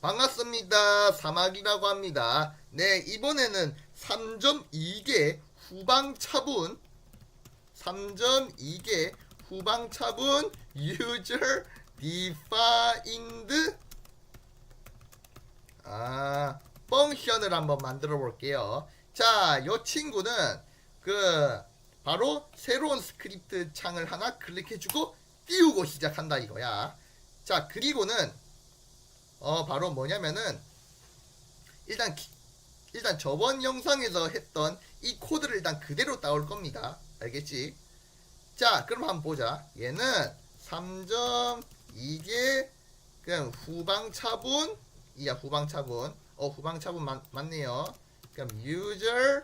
반갑습니다. 사막이라고 합니다. 네, 이번에는 3.2개 후방 차분 3.2개 후방 차분 user defined 아, 펑션을 한번 만들어 볼게요. 자, 요 친구는 그 바로 새로운 스크립트 창을 하나 클릭해주고 띄우고 시작한다 이거야. 자, 그리고는 어 바로 뭐냐면은 일단 기- 일단 저번 영상에서 했던 이 코드를 일단 그대로 따올 겁니다. 알겠지? 자, 그럼 한번 보자. 얘는 3.2개 그냥 후방 차분 이야 후방 차분 어 후방 차분 맞, 맞네요. 그럼 user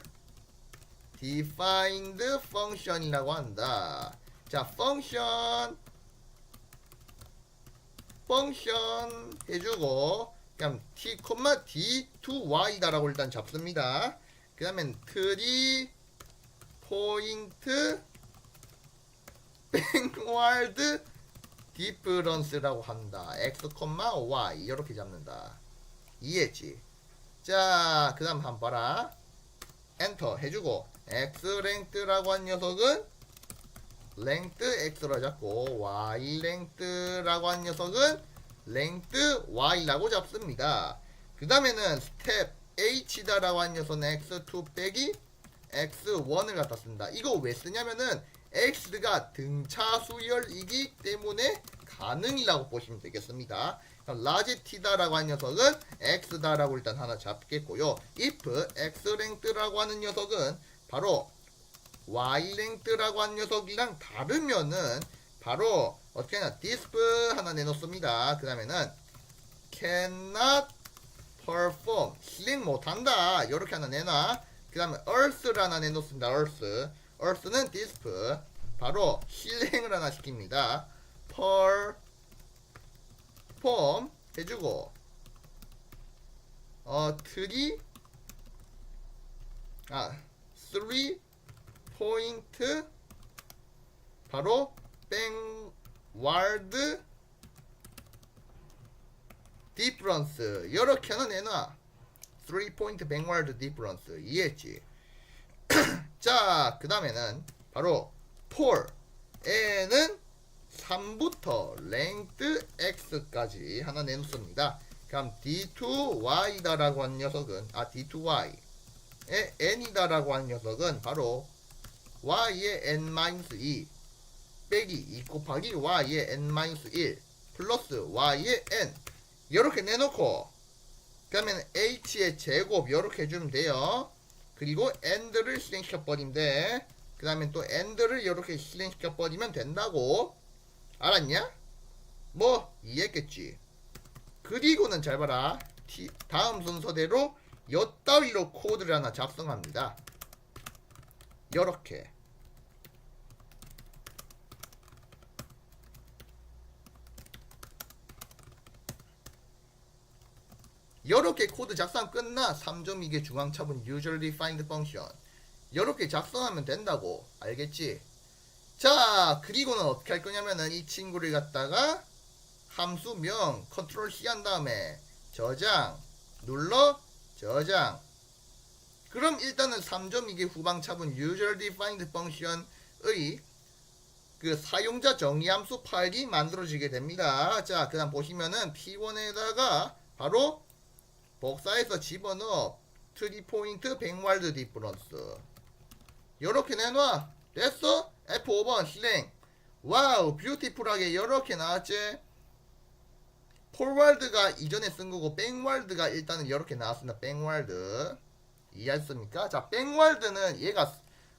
defined function이라고 한다. 자, function 펑션 해주고 그냥 t, d to y다라고 일단 잡습니다. 그 다음엔 트리 포인트 백와드 디프런스라고 한다. x, y 이렇게 잡는다. 이해했지? 자, 그 다음 한번 봐라. 엔터 해주고 x 랭크라고 한 녀석은 랭크 x로 잡고 y 랭크라고 한 녀석은 랭크 y라고 잡습니다. 그 다음에는 스텝 h다라고 한 녀석은 x2 빼기 x1을 갖다 씁니다. 이거 왜 쓰냐면은 x가 등차 수열이기 때문에 가능이라고 보시면 되겠습니다. 그럼 라지 t다라고 한 녀석은 x다라고 일단 하나 잡겠고요. if x 랭크라고 하는 녀석은 바로 y랭크라고 한 녀석이랑 다르면은 바로 어떻게 하냐 디스프 하나 내놓습니다. 그 다음에는 cannot perform 실행 못한다 이렇게 하나 내놔. 그 다음에 earth를 하나 내놓습니다. earth earth는 디스프 바로 실행을 하나 시킵니다. perform 해주고 어 트리 아3 포인트 바로 뱅와드 디프런스. 이렇게 하나 내놔 3 포인트 뱅와드 디프런스. 이해했지? 자 그 다음에는 바로 폴 에는 3부터 랭크 x까지 하나 내놓습니다. 그럼 d2y다라고 한 녀석은 아 d2y 의 n이다라고 한 녀석은 바로 y의 n-2 빼기 2 곱하기 y의 n-1 플러스 y의 n 이렇게 내놓고 그러면 h의 제곱 이렇게 해주면 돼요. 그리고 and를 실행시켜 버리면 돼그 다음에 또 and를 이렇게 실행시켜 버리면 된다고. 알았냐? 뭐? 이해했겠지? 그리고는 잘 봐라. 다음 순서대로 요 따위로 코드를 하나 작성합니다. 요렇게 요렇게 코드 작성 끝나 3.2개 중앙차분 usually defined function 요렇게 작성하면 된다고 알겠지? 자 그리고는 어떻게 할 거냐면은 이 친구를 갖다가 함수명 컨트롤 C 한 다음에 저장 눌러 저장 그럼 일단은 3.2개 후방 차분 user defined function의 그 사용자 정의 함수 파일이 만들어지게 됩니다. 자, 그 다음 보시면은 P1에다가 바로 복사해서 집어넣어 트리 포인트 백왈드 디프런스 요렇게 내놔 됐어? F5번 실행 와우 뷰티풀하게 요렇게 나왔지 폴왈드가 이전에 쓴 거고 백왈드가 일단은 이렇게 나왔습니다. 백왈드 이해했습니까? 자, 백왈드는 얘가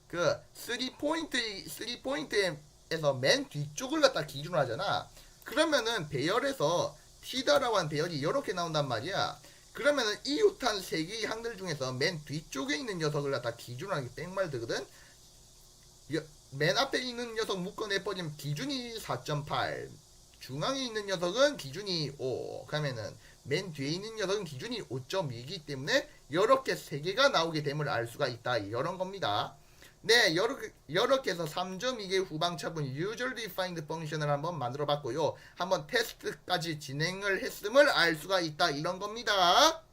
그 3포인트 3포인트에서 맨 뒤쪽을 갖다 기준으로 하잖아. 그러면은 배열에서 티다라고 한 배열이 이렇게 나온단 말이야. 그러면은 이웃한 세 개의 항들 중에서 맨 뒤쪽에 있는 녀석을 갖다 기준으로 하는 게 백왈드거든. 여- 맨 앞에 있는 녀석 묶어내버리면 기준이 4.8 중앙에 있는 녀석은 기준이 5 그러면은 맨 뒤에 있는 녀석은 기준이 5.2이기 때문에 이렇게 세 개가 나오게 됨을 알 수가 있다. 이런 겁니다 네, 여러, 여러 개에서 3점 이게 후방차분 user defined function을 한번 만들어 봤고요. 한번 테스트까지 진행을 했음을 알 수가 있다. 이런 겁니다.